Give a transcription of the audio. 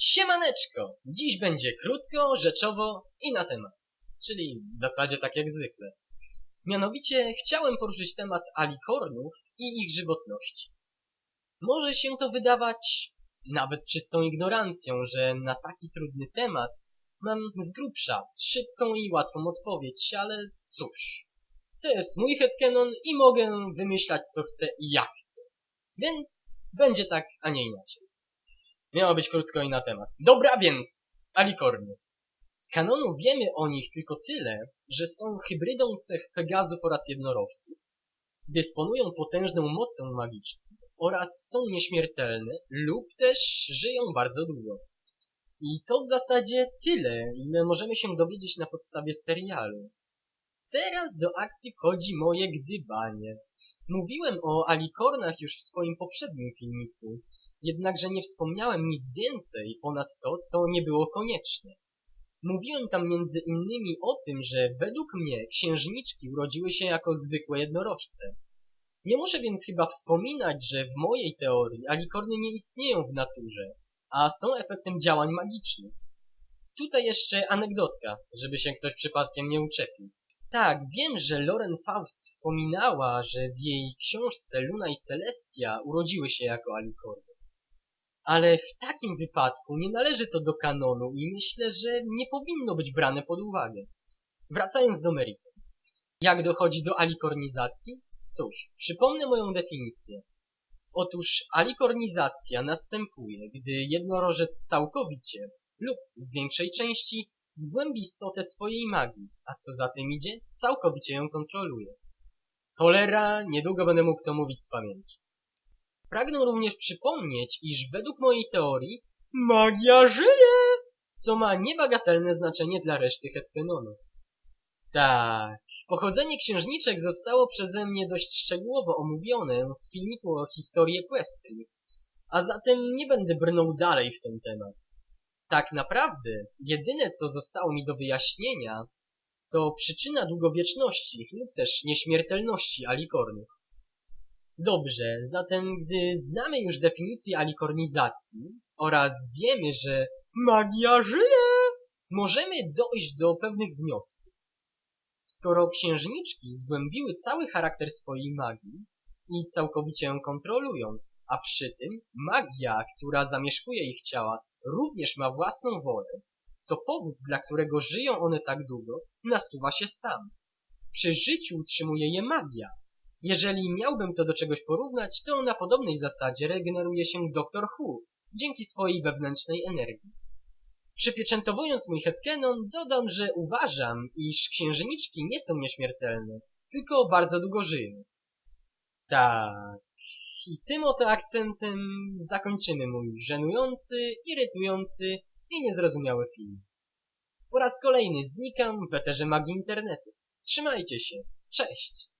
Siemaneczko! Dziś będzie krótko, rzeczowo i na temat. Czyli w zasadzie tak jak zwykle. Mianowicie chciałem poruszyć temat alikornów i ich żywotności. Może się to wydawać nawet czystą ignorancją, że na taki trudny temat mam z grubsza szybką i łatwą odpowiedź, ale cóż. To jest mój headcanon i mogę wymyślać co chcę i jak chcę. Więc będzie tak, a nie inaczej. Miało być krótko i na temat. Dobra więc, alikorny. Z kanonu wiemy o nich tylko tyle, że są hybrydą cech Pegazów oraz jednorożców, dysponują potężną mocą magiczną oraz są nieśmiertelne lub też żyją bardzo długo. I to w zasadzie tyle, ile możemy się dowiedzieć na podstawie serialu. Teraz do akcji wchodzi moje gdybanie. Mówiłem o alikornach już w swoim poprzednim filmiku, jednakże nie wspomniałem nic więcej ponad to, co nie było konieczne. Mówiłem tam między innymi o tym, że według mnie księżniczki urodziły się jako zwykłe jednorożce. Nie muszę więc chyba wspominać, że w mojej teorii alikorny nie istnieją w naturze, a są efektem działań magicznych. Tutaj jeszcze anegdotka, żeby się ktoś przypadkiem nie uczepił. Tak, wiem, że Loren Faust wspominała, że w jej książce Luna i Celestia urodziły się jako alikorny. Ale w takim wypadku nie należy to do kanonu i myślę, że nie powinno być brane pod uwagę. Wracając do meritum. Jak dochodzi do alikornizacji? Cóż, przypomnę moją definicję. Otóż alikornizacja następuje, gdy jednorożec całkowicie lub w większej części zgłębi istotę swojej magii, a co za tym idzie, całkowicie ją kontroluje. Cholera, niedługo będę mógł to mówić z pamięci. Pragnę również przypomnieć, iż według mojej teorii magia żyje, co ma niebagatelne znaczenie dla reszty headcanonu. Tak, pochodzenie księżniczek zostało przeze mnie dość szczegółowo omówione w filmiku o historii Equestrii, a zatem nie będę brnął dalej w ten temat. Tak naprawdę, jedyne co zostało mi do wyjaśnienia, to przyczyna długowieczności lub też nieśmiertelności alikornów. Dobrze, zatem gdy znamy już definicję alikornizacji oraz wiemy, że magia żyje, możemy dojść do pewnych wniosków. Skoro księżniczki zgłębiły cały charakter swojej magii i całkowicie ją kontrolują, a przy tym magia, która zamieszkuje ich ciała, również ma własną wolę, to powód, dla którego żyją one tak długo, nasuwa się sam. Przy życiu utrzymuje je magia. Jeżeli miałbym to do czegoś porównać, to na podobnej zasadzie regeneruje się Doktor Who dzięki swojej wewnętrznej energii. Przypieczętowując mój headcanon, dodam, że uważam, iż księżniczki nie są nieśmiertelne, tylko bardzo długo żyją. Tak. I tym oto akcentem zakończymy mój żenujący, irytujący i niezrozumiały film. Po raz kolejny znikam w eterze magii internetu. Trzymajcie się. Cześć.